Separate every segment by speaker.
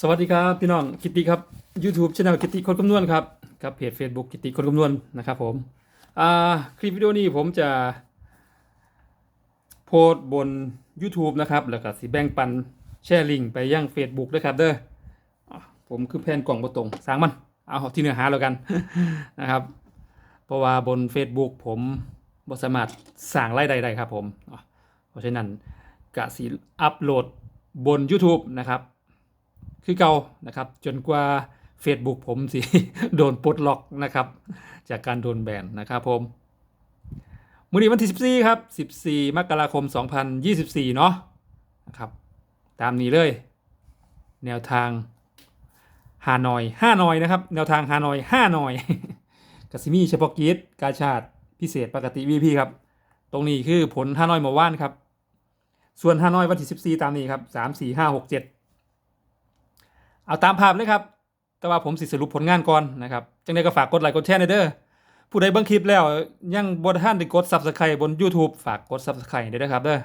Speaker 1: สวัสดีครับพี่น้องกิติครับ YouTube c h anel กิติคนคำนวณครับกับเพจ Facebook กิติคนคำนวณนะครับผมอ่าคลิปวิดีโอนี้ผมจะโพสบน YouTube นะครับ แล้วก็สิแบ่งปันแชร์ลิงก์ไปยัง Facebook ด้วยครับเด้อผมคือแผนกล่องบ่ตรงสร้างมัน เอาที่เนื้อหาแล้วกันนะครับ เพราะว่าบน Facebook ผมบสามารถสร้างรายได้ได้ครับผม เพราะฉะนั้นกะสิอัปโหลดบน YouTube นะครับ คือเก่านะครับ จนกว่า Facebook ผมสิ โดนปลดล็อกนะครับ จากการโดนแบนนะครับผมมื้อนี้วันที่ 14 ครับ 14 มกราคม 2024 เนาะนะครับ ตามนี้เลย แนวทางฮานอยห้านอยนะครับ แนวทางฮานอยห้านอยกสิมีเฉพาะกิจกาชาติพิเศษปกติ VP ครับ ตรงนี้คือผลฮานอยเมื่อวานครับ ส่วนฮานอยวันที่ 14 ตามนี้ครับ 3 4 5 6 7 เอาตามภาพเลยครับ แต่ว่าผมสิสรุปผลงานก่อนนะครับ จังไดก็ฝากกดไลค์กดแชร์หน่อยเด้อ ผู้ใดเบิ่งคลิปแล้ว ยังบ่ทันได้กด Subscribe บน YouTube ฝากกด Subscribe ด้วยนะครับเด้อ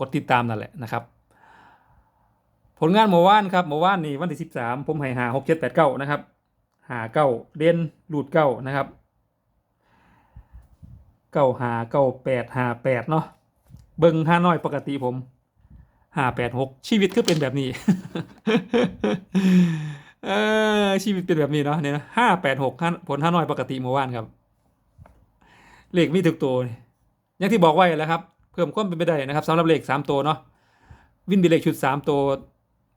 Speaker 1: กดติดตามนั่นแหละนะครับ ผลงานเมื่อวานครับเมื่อวานนี่วันที่ 13 ผมให้หา6 7 8 9นะครับหาเก้าเด่นรูดเก้านะครับเก้าหาเก้าแปดหาแปดเนาะเบิ่งห้าน้อยปกติผม ห้าแปดหกชีวิตคือเป็นแบบนี้ เออชีวิตเป็นแบบนี้เนาะเนี่ยห้าแปดหกผลห้าน้อยปกติเมื่อวานครับ เลขมีทุกตัวอย่างที่บอกไว้แล้วครับ เพิ่มความเป็นไปได้นะครับสำหรับเลขสามตัวเนาะวินดีเลขชุดสามตัว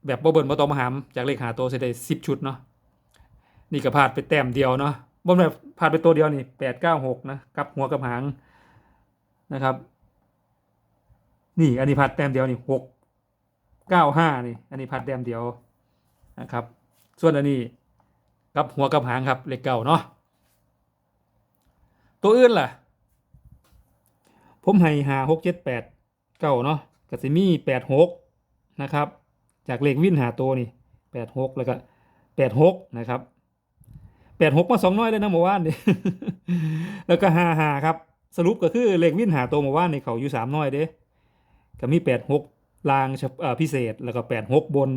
Speaker 1: แบบบ่เบิร์นบ่ตองมหามจากเลขหาตัวเสได้สิบชุดเนาะนี่ก็พลาดไปแต้มเดียวเนาะบ่แบบพลาดไปตัวเดียวนี่แปดเก้าหกนะกับหัวกับหางนะครับ นี่อันนี้พลาดแต้มเดียวนี่หก เก้าห้านี่ อันนี้พัดแดมเดียวนะครับ ส่วนอันนี้กับหัวกับหางครับเลขเก่าเนาะตัวอื่นล่ะ ผมให้หาหกเจ็ดแปดเก้าเนาะกสิมีแปดหกนะครับ จากเลขวินหาตัวนี่แปดหกแล้วก็แปดหกนะครับแปดหกมาสองน้อยเลยนะเมื่อวานนี่แล้วก็ห้าหาครับ สรุปก็คือเลขวินหาตัวเมื่อวานนี่เขาอยู่สามน้อยเด้ก็มีแปดหก รางพิเศษแล้วก็แปดหกบน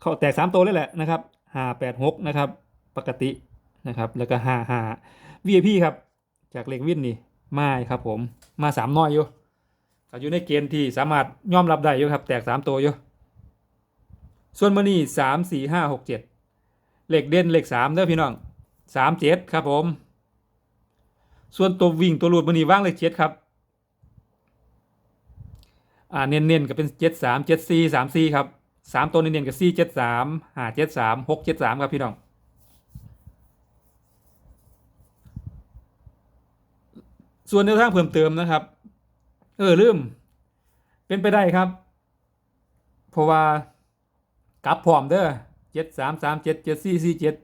Speaker 1: เขาแตกสามตัวเลยแหละนะครับห้าแปดหกนะครับปกตินะครับแล้วก็ห้าห้า VIP ครับจากเลขวินนี่มาครับผมมาสามน้อยอยู่ก็อยู่ในเกณฑ์ที่สามารถยอมรับได้อยู่ครับ แตกสามตัวอยู่ส่วนมือนี่สามสี่ห้าหกเจ็ดเหลขเด่นเหลขสามเด้อพี่น้องสามเจ็ดครับผม ส่วนตัววิ่งตัวหลุดมือนี่ว่างเลขเจ็ดครับ อ่าเน้นๆก็เป็นเจ็ดสามเจ็ดสี่สามสี่ครับสามตัวเน้นๆกับสี่เจ็ดสามห้าเจ็ดสามหกเจ็ดสามครับพี่น้องส่วนแนวทางเพิ่มเติมนะครับ เออลืม เป็นไปได้ครับ เพราะว่ากลับพร้อมเด้อเจ็ดสามสามเจ็ดเจ็ดสี่สี่เจ็ด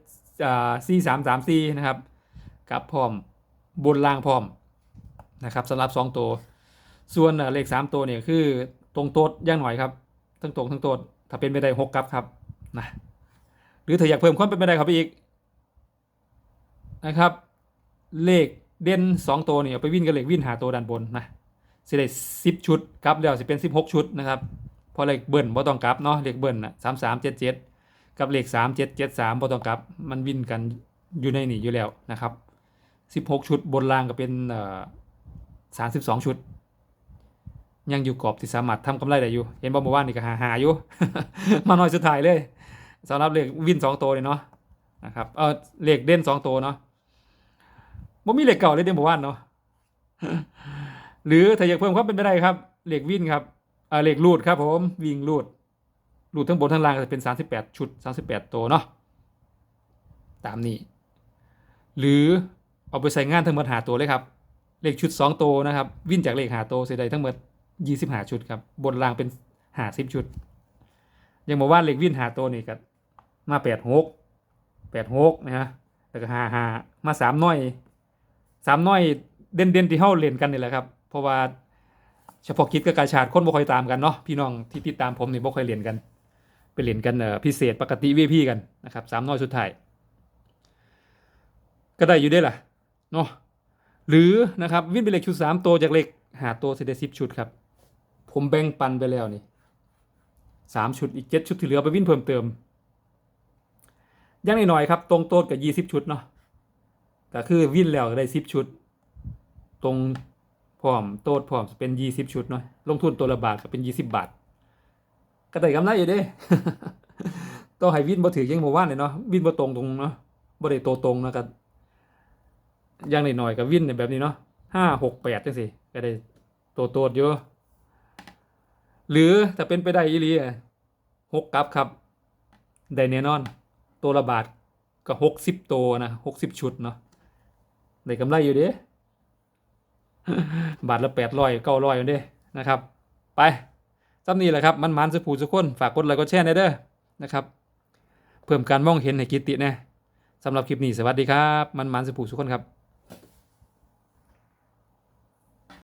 Speaker 1: อ่าสี่สามสามสี่นะครับกลับพร้อมบนล่างพร้อมนะครับสำหรับสองตัว ส่วนเลขสามตัวเนี่ยคือตรงโต๊ดย่างหน่อยครับทั้งตรงทั้งโต๊ดถ้าเป็นไปได้หกกับครับนะหรือถ้าอยากเพิ่มความเป็นไปได้ครับไปอีกนะครับ เลขเด่นสองตัวเนี่ยไปวิ่นกับเลขวิ่นหาตัวด้านบนนะสิได้สิบชุดครับแล้วสิเป็นสิบหกชุดนะครับเพอเลขเบิ้ลบ่ต้องกลับเนาะเลขเบิ้ลนะสามสามเจ็ดเจ็ดกับเลขสามเจ็ดเจ็ดสามบ่ต้องกลับ มันวิ่นกันอยู่ในนี่อยู่แล้วนะครับสิบหกชุดบนล่างก็เป็นสามสิบสองชุด ยังอยู่กรอบที่สามารถทำกำไรได้อยู่ เห็นบอมเมื่อวานนี่ก็หาหาอยู่ มาหน่อยสุดท้ายเลยสำหรับเลขวินสองตัวเลยเนาะนะครับเออเลขเด่นสองตัวเนาะบ่มีเลขเก่าเลยเด่นเมื่อวานเนาะหรือถ้าอยากเพิ่มความเป็นไปได้ครับเลขวินครับเออเลขรูดครับผมวิ่งรูดรูดทั้งบนทั้งล่างจะเป็นสามสิบแปดชุดสามสิบแปดตัวเนาะตามนี้ หรือเอาไปใส่งานทั้งหมดหาตัวเลยครับ เลขชุดสองตัวนะครับ วิ่นจากเลขหาตัวเสียดายทั้งหมด ยี่สิบหาชุดครับ บนรางเป็นหาสิบชุด ยังบอกว่าเล็กวินหาตัวนี่ก็มาแปดหกแปดหกนะฮะแล้วก็หาหามาสามน้อยสามน้อยเด่นเด่นที่เฮาเล่นกันนี่แหละครับ เพราะว่าเฉพาะคิดกับกาชาดคนบ่ค่อยตามกันเนาะพี่น้องที่ติดตามผมนี่บ่ค่อยเล่นกัน ไปเล่นกันเออพิเศษปกติ VIP กันนะครับสามน้อยสุดท้ายก็ได้อยู่ได้ล่ะเนาะหรือนะครับวินเป็นเล็กชุดสามตัวจากเล็กหาตัวเสด็จสิบชุดครับ ผมแบ่งปันไปแล้วนี่สามชุดอีกเจ็ดชุดที่เหลือไปวิ่นเพิ่มเติมยังน้อยๆครับ ตรงโต๊ดกับยี่สิบชุดเนาะก็คือวิ่นแล้วก็ได้สิบชุด ตรงพร้อมโต๊ดพร้อมเป็นยี่สิบชุดเนาะลงทุนตัวละบาทก็เป็นยี่สิบบาทก็ได้กำไรอยู่เด้ต้องให้วิ่นบ่ถือยังบ่ว่านเลยเนาะวิ่นบ่ตรงตรงเนาะบ่ได้โตตรงนะก็อยังน้อยๆก็วินเนี่ยแบบนี้เนาะห้าหกแปดจังซี่ก็ได้โตโตดอยู่ หรือถ้าเป็นไปได้อีหลีหกกับครับได้แน่นอน ตัวละบาทก็หกสิบตัวนะหกสิบชุดเนาะได้กำไรอยู่เด้บาทละแปดร้อยเก้าร้อยอยู่เด้นะครับ ไปจำนี้แหละครับ มันมันสุผูสุคนฝากกดไลค์กดแชร์ในเด้อนะครับ เพิ่มการมองเห็นให้กิตติแน่สำหรับคลิปนี้สวัสดีครับ มันมันสุผูสุคนครับ